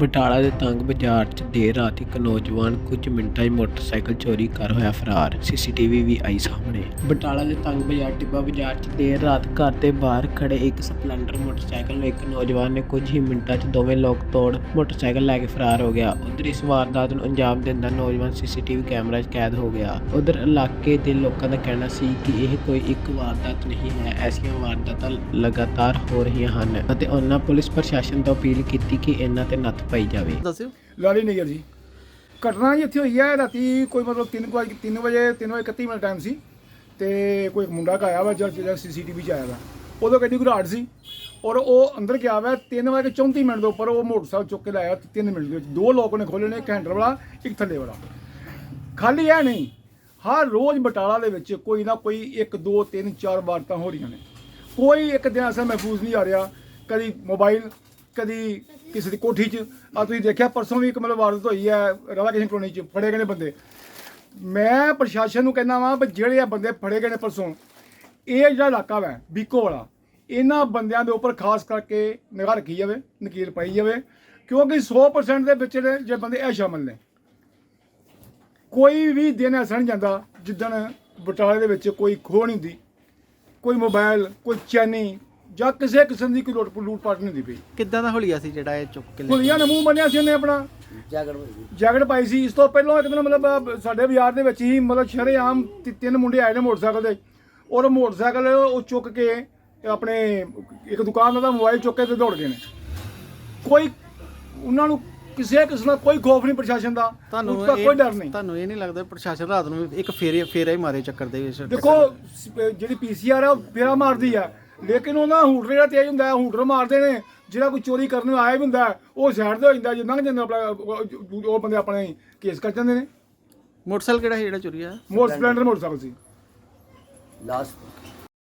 ਬਟਾਲਾ ਦੇ ਤੰਗ ਬਾਜ਼ਾਰ 'ਚ ਦੇਰ ਰਾਤ ਇੱਕ ਨੌਜਵਾਨ ਕੁਝ ਮਿੰਟਾਂ 'ਚ ਮੋਟਰਸਾਈਕਲ ਚੋਰੀ ਕਰ ਹੋਇਆ ਫਰਾਰ। ਸੀਸੀਟੀਵੀ ਵੀ ਆਈ ਸਾਹਮਣੇ। ਬਟਾਲਾ ਦੇ ਤੰਗ ਬਾਜ਼ਾਰ, ਟਿੱਬਾ ਬਾਜ਼ਾਰ 'ਚ ਦੇਰ ਰਾਤ ਘਰ ਦੇ ਬਾਹਰ ਖੜੇ ਇੱਕ ਸਪਲੈਂਡਰ ਮੋਟਰਸਾਈਕਲ ਨੂੰ ਇੱਕ ਨੌਜਵਾਨ ਨੇ ਕੁਝ ਹੀ ਮਿੰਟਾਂ 'ਚ ਦੋਵੇਂ ਲੋਕ ਤੋੜ ਮੋਟਰਸਾਈਕਲ ਲੈ ਕੇ ਫਰਾਰ ਹੋ ਗਿਆ। ਉਧਰ ਇਸ ਵਾਰਦਾਤ ਨੂੰ ਅੰਜਾਮ ਦਿੰਦਾ ਨੌਜਵਾਨ ਸੀਸੀਟੀਵੀ ਕੈਮਰਾ 'ਚ ਕੈਦ ਹੋ ਗਿਆ। ਉਧਰ ਇਲਾਕੇ ਦੇ ਲੋਕਾਂ ਦਾ ਕਹਿਣਾ ਸੀ ਕਿ ਇਹ ਕੋਈ ਇੱਕ ਵਾਰਦਾਤ ਨਹੀਂ ਹੈ, ਐਸੀਆਂ ਵਾਰਦਾਤਾਂ ਲਗਾਤਾਰ ਹੋ ਰਹੀਆਂ ਹਨ ਅਤੇ ਉਹਨਾਂ ਪੁਲਿਸ ਪ੍ਰਸ਼ਾਸਨ ਤੋਂ ਅਪੀਲ ਕੀਤੀ ਕਿ ਇਹਨਾਂ ਤੇ ਨੱਥ ਪਾਈ ਜਾਵੇ। ਦੱਸਿਓ। ਲਾਲੀ ਨਗਰ ਜੀ ਘਟਨਾ ਜੀ ਇੱਥੇ ਹੋਈ ਹੈ ਰਾਤੀ ਕੋਈ ਮਤਲਬ 3 ਵਜੇ 3 ਵਜੇ 3 ਵਜੇ 31 ਮਿੰਟ ਟਾਈਮ ਸੀ। ਤੇ ਕੋਈ ਇੱਕ ਮੁੰਡਾ ਆਇਆ ਵਾ ਜਦ ਜਿਹੜਾ ਸੀਸੀਟੀਵੀ 'ਚ ਆਇਆ ਵਾ। ਉਦੋਂ ਗੱਡੀ ਘਰਾਟ ਸੀ। ਔਰ ਉਹ ਅੰਦਰ ਗਿਆ ਵਾ 3 ਵਜੇ 34 ਮਿੰਟ ਦੇ ਉੱਪਰ ਉਹ ਮੋਟਰਸਾਈਕਲ ਚੁੱਕ ਕੇ ਲਾਇਆ 3 ਮਿੰਟ ਦੇ ਵਿੱਚ। ਦੋ ਲੋਕ ਨੇ ਖੋਲ੍ਹੇ ਨੇ ਇੱਕ ਹੈਂਡਲ ਵਾਲਾ ਇੱਕ ਥੱਲੇ ਵਾਲਾ। ਖਾਲੀ ਇਹ ਨਹੀਂ। ਹਰ ਰੋਜ਼ ਬਟਾਲਾ ਦੇ ਵਿੱਚ ਕੋਈ ਨਾ ਕੋਈ 1 2 3 4 ਵਾਰਤਾਂ ਹੋ ਰਹੀਆਂ ਨੇ। ਕੋਈ ਇੱਕ ਦਿਨ ਐਸਾ ਮਹਿਫੂਜ਼ ਨਹੀਂ ਆ ਰਿਹਾ ਕਦੀ ਮੋਬਾਈਲ ਕਦੀ ਕਿਸੇ ਦੀ ਕੋਠੀ 'ਚ। ਆ ਤੁਸੀਂ ਦੇਖਿਆ ਪਰਸੋਂ ਵੀ ਇੱਕ ਮਤਲਬ ਵਾਰਦਾਤ ਹੋਈ ਹੈ ਰਾਧਾ ਕ੍ਰਿਸ਼ਨ ਕਲੋਨੀ 'ਚ, ਫੜੇ ਗਏ ਨੇ ਬੰਦੇ। ਮੈਂ ਪ੍ਰਸ਼ਾਸਨ ਨੂੰ ਕਹਿੰਦਾ ਵਾਂ ਵੀ ਜਿਹੜੇ ਆ ਬੰਦੇ ਫੜੇ ਗਏ ਨੇ ਪਰਸੋਂ, ਇਹ ਜਿਹੜਾ ਇਲਾਕਾ ਵਾ, ਬੀਕੋ ਵਾਲਾ, ਇਹਨਾਂ ਬੰਦਿਆਂ ਦੇ ਉੱਪਰ ਖਾਸ ਕਰਕੇ ਨਿਗਾਹ ਰੱਖੀ ਜਾਵੇ ਨਕੀਲ ਪਾਈ ਜਾਵੇ, ਕਿਉਂਕਿ 100% ਦੇ ਵਿੱਚ ਜਿਹੜੇ ਜੇ ਬੰਦੇ ਇਹ ਸ਼ਾਮਲ ਨੇ। ਕੋਈ ਵੀ ਦਿਨ ਐਸਾ ਨਹੀਂ ਜਾਂਦਾ ਜਿੱਦਣ ਬਟਾਲੇ ਦੇ ਵਿੱਚ ਕੋਈ ਖੋਹ ਨਹੀਂ ਹੁੰਦੀ। ਕੋਈ ਮੋਬਾਈਲ ਕੋਈ ਚੈਨੀ ਜਾਂ ਕਿਸੇ ਕਿਸਮ ਦੀ ਕੋਈ ਲੁੱਟ ਲੂਟ ਪਾਟ ਨਹੀਂ ਹੁੰਦੀ ਪਈ। ਕਿੱਦਾਂ ਦਾ ਹੁਲੀਆ ਸੀ ਜਿਹੜਾ ਇਹ ਚੁੱਕ ਕੇ ਲੈ ਨੇ ਮੂੰਹ ਬੰਨਿਆ ਸੀ ਉਹਨੇ ਆਪਣਾ। ਜੈਕਟ ਪਾਈ ਸੀ। ਇਸ ਤੋਂ ਪਹਿਲਾਂ ਇੱਕ ਦਿਨ ਮਤਲਬ ਅਹ, ਸਾਡੇ ਬਾਜ਼ਾਰ ਦੇ ਵਿੱਚ ਹੀ ਮਤਲਬ ਸ਼ਰੇਆਮ ਤੀ- ਤਿੰਨ ਮੁੰਡੇ ਆਏ ਨੇ ਮੋਟਰਸਾਈਕਲ ਦੇ ਔਰ ਮੋਟਰਸਾਈਕਲ ਉਹ ਚੁੱਕ ਕੇ ਆਪਣੇ ਇੱਕ ਦੁਕਾਨ ਦਾ ਮੋਬਾਈਲ ਚੁੱਕ ਕੇ ਤੇ ਦੌੜ ਗਏ ਨੇ। ਕੋਈ ਉਹਨਾਂ ਨੂੰ ਕਿਸੇ ਕਿਸਮ ਦਾ ਕੋਈ ਖੌਫ ਨਹੀਂ ਪ੍ਰਸ਼ਾਸਨ ਦਾ। ਤੁਹਾਨੂੰ ਇਹ- ਕੋਈ ਡਰ ਨਹੀਂ। ਤੁਹਾਨੂੰ ਇਹ ਨਹੀਂ ਲੱਗਦਾ ਪ੍ਰਸ਼ਾਸਨ ਰਾਤ ਨੂੰ ਵੀ ਇੱਕ ਫੇਰੇ ਫੇਰਾ ਹੀ ਮਾਰੇ ਚੱਕਰ ਦੇ ਵਿੱਚ ਦੇਖੋ ਸ- ਜਿਹੜੀ ਪੀਸੀਆਰ ਆ ਉਹ ਫੇਰਾ ਮਾਰਦੀ ਆ। ਲੇਕਿਨ ਉਹਨਾਂ ਹੂਟਰ ਜਿਹੜਾ ਤੇਜ਼ ਹੁੰਦਾ ਹੈ ਹੂਟਰ ਮਾਰਦੇ ਨੇ ਜਿਹੜਾ ਕੋਈ ਚੋਰੀ ਕਰਨ ਨੂੰ ਆਇਆ ਵੀ ਹੁੰਦਾ ਹੈ, ਉਹ ਸਾਈਡ ਤੇ ਹੋ ਜਾਂਦਾ ਜੇ ਲੰਘ ਜਾਂਦੇ ਆਪਣਾ ਉਹ ਉਹ ਬੰਦੇ ਆਪਣੇ ਕੇਸ ਕਰ ਜਾਂਦੇ ਨੇ। ਮੋਟਰਸਾਈਕਲ ਕਿਹੜਾ ਸੀ ਜਿਹੜਾ ਚੋਰੀ ਆ ਮੋਟਰ ਸਪਲੈਂਡਰ ਮੋਟਰਸਾਈਕਲ ਸੀ। ਲਾਸਟ